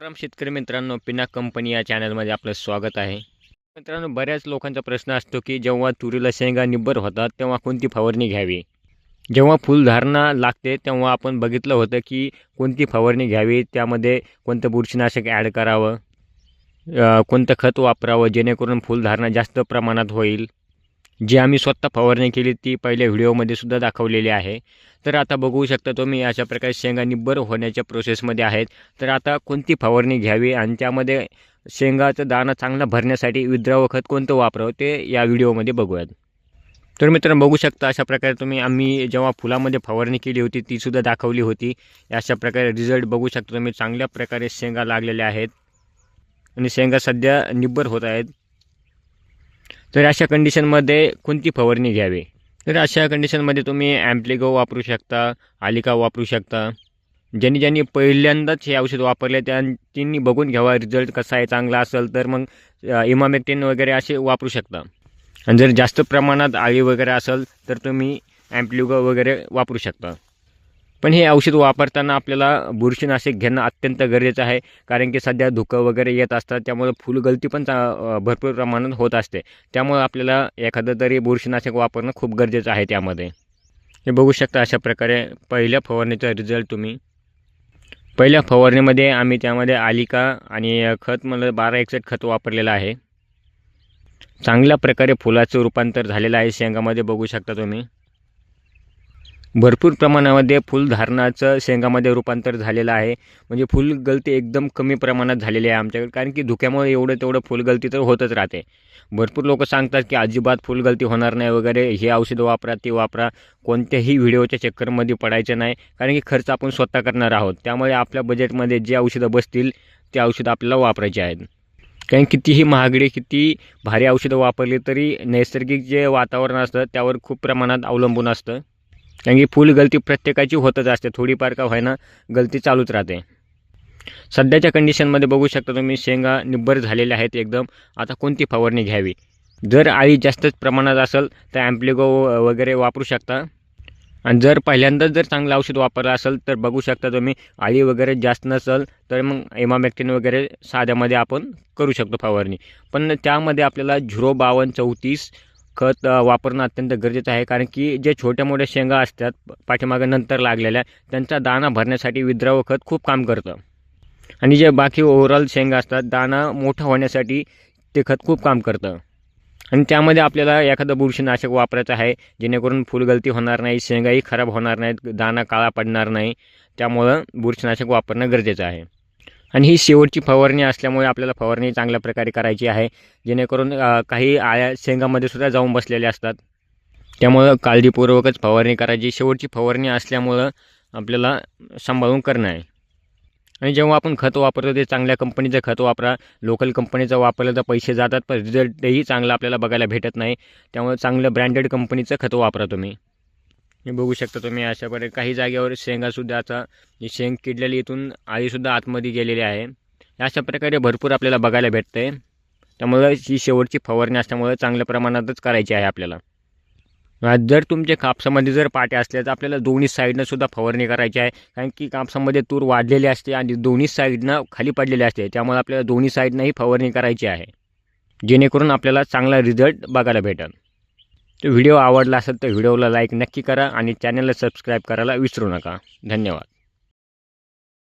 राम शेतकरी मित्रांनो पिना कंपनी या चॅनलमध्ये आपलं स्वागत आहे. मित्रांनो बऱ्याच लोकांचा प्रश्न असतो की जेव्हा तुरीला शेंगा निब्बर होतात तेव्हा कोणती फवारणी घ्यावी? जेव्हा फुलधारणा लागते तेव्हा आपण बघितलं होतं की कोणती फवारणी घ्यावी त्यामध्ये कोणतं बुरशीनाशक ॲड करावं कोणतं खत वापरावं जेणेकरून फुलधारणा जास्त प्रमाणात होईल. जी आम्ही स्वतः फवारणी केली ती पहिल्या व्हिडिओमध्ये सुद्धा दाखवलेली आहे. तर आता बघू शकता तुम्ही अशा प्रकारे शेंगा निब्बर होण्याच्या प्रोसेसमध्ये आहेत. तर आता कोणती फवारणी घ्यावी आणि त्यामध्ये शेंगाचं दाणं चांगलं भरण्यासाठी विद्रावं खत कोणतं वापरावं ते या व्हिडिओमध्ये बघूयात. तर मित्रांनो बघू शकता अशा प्रकारे तुम्ही आम्ही जेव्हा फुलामध्ये फवारणी केली होती तीसुद्धा दाखवली होती. अशा प्रकारे रिझल्ट बघू शकता तुम्ही चांगल्या प्रकारे शेंगा लागलेल्या आहेत. आणि शेंगा सध्या निब्बर होत आहेत. तर अशा कंडिशनमध्ये कोणती फवारणी घ्यावी? तर अशा कंडिशनमध्ये तुम्ही ॲम्प्लिगो वापरू शकता आलिका वापरू शकता. ज्यांनी ज्यांनी पहिल्यांदाच हे औषध वापरले त्यांनी बघून घ्यावा रिझल्ट कसा आहे चांगला असेल तर मग इमामेक्टिन वगैरे असे वापरू शकता. आणि जर जास्त प्रमाणात आळी वगैरे असेल तर तुम्ही ॲम्प्लिगो वगैरे वापरू शकता. पण हे औषध वापरताना आपल्याला बुरशीनाशक घेणं अत्यंत गरजेचं आहे. कारण की सध्या धुकं वगैरे येत असतात त्यामुळे फुलगलती पण चा भरपूर प्रमाणात होत असते. त्यामुळे आपल्याला एखादं तरी बुरशीनाशक वापरणं खूप गरजेचं आहे त्यामध्ये. हे बघू शकता अशा प्रकारे पहिल्या फवारणीचा रिझल्ट तुम्ही. पहिल्या फवारणीमध्ये आम्ही त्यामध्ये आलिका आणि खत मला बारा एकसठ खत वापरलेलं आहे. चांगल्या प्रकारे फुलाचं रूपांतर झालेलं आहे. शेंगामध्ये बघू शकता तुम्ही. भरपूर प्रमाणामध्ये फुलधारणाचं शेंगामध्ये रूपांतर झालेलं आहे. म्हणजे फुलगलती एकदम कमी प्रमाणात झालेली आहे आमच्याकडे. कारण की धुक्यामुळे एवढं तेवढं फुलगलती तर होतच राहते. भरपूर लोक सांगतात की अजिबात फुलगलती होणार नाही वगैरे. हे औषधं वापरा ते वापरा. कोणत्याही व्हिडिओच्या चक्करमध्ये पडायचं नाही. कारण की खर्च आपण स्वतः करणार आहोत. त्यामुळे आपल्या बजेटमध्ये जे औषधं बसतील ते औषधं आपल्याला वापरायचे आहेत. कारण कितीही महागडी किती भारी औषधं वापरली तरी नैसर्गिक जे वातावरण असतं त्यावर खूप प्रमाणात अवलंबून असतं. कारण की फुल गलती प्रत्येकाची होतच असते. थोडीफार का व्हायना गलती चालूच राहते. सध्याच्या कंडिशनमध्ये बघू शकता तुम्ही शेंगा निब्बर झालेल्या आहेत एकदम. आता कोणती फवारणी घ्यावी? जर आळी जास्तच प्रमाणात असेल तर ॲम्प्लिगो वगैरे वापरू शकता. आणि जर पहिल्यांदाच जर चांगलं औषध वापरलं असेल तर बघू शकता तुम्ही आळी वगैरे जास्त नसेल तर मग एमामॅक्टिन वगैरे साध्यामध्ये आपण करू शकतो फवारणी. पण त्यामध्ये आपल्याला झिरो बावन्न चौतीस खत वापरणं अत्यंत गरजेचं आहे. कारण की जे छोट्या मोठ्या शेंगा असतात पाठीमागं नंतर लागलेल्या त्यांचा दाणा भरण्यासाठी विद्रावं खत खूप काम करतं. आणि जे बाकी ओव्हरऑल शेंगा असतात दाणा मोठा होण्यासाठी ते खत खूप काम करतं. आणि त्यामध्ये आपल्याला एखादं बुरशीनाशक वापरायचं आहे जेणेकरून फुलगलती होणार नाही शेंगाही खराब होणार नाहीत दाणा काळा पडणार नाही. त्यामुळं बुरशीनाशक वापरणं गरजेचं आहे. आणि ही शेवटची फवारणी असल्यामुळे आपल्याला फवारणी चांगल्या प्रकारे करायची आहे. जेणेकरून काही आळ्या शेंगामध्ये सुद्धा जाऊन बसलेल्या असतात. त्यामुळं काळजीपूर्वकच फवारणी करायची. शेवटची फवारणी असल्यामुळं आपल्याला सांभाळून करणं आहे. आणि जेव्हा आपण खत वापरतो ते चांगल्या कंपनीचं खत वापरा. लोकल कंपनीचं वापरलं तर पैसे जातात. पण रिझल्टही चांगला आपल्याला बघायला भेटत नाही. त्यामुळे चांगलं ब्रँडेड कंपनीचं खत वापरा तुम्ही. बघू शकता तुम्ही अशा प्रकारे काही जागेवर शेंगासुद्धा आता शेंग किडलेली इथून आळीसुद्धा आतमध्ये गेलेली आहे. अशा प्रकारे भरपूर आपल्याला बघायला भेटतं आहे त्यामुळं ही शेवटची फवारणी असल्यामुळं चांगल्या प्रमाणातच करायची आहे आपल्याला. जर तुमच्या कापसामध्ये जर पाट्या असल्या तर आपल्याला दोन्ही साईडनं सुद्धा फवारणी करायची आहे. कारण की कापसामध्ये तूर वाढलेली असते आणि दोन्ही साईडनं खाली पडलेली असते. त्यामुळे आपल्याला दोन्ही साईडनंही फवारणी करायची आहे. जेणेकरून आपल्याला चांगला रिझल्ट बघायला भेटेल. तर व्हिडिओ आवडला असेल तर व्हिडिओला लाईक नक्की करा आणि चॅनलला सबस्क्राईब करायला विसरू नका. धन्यवाद.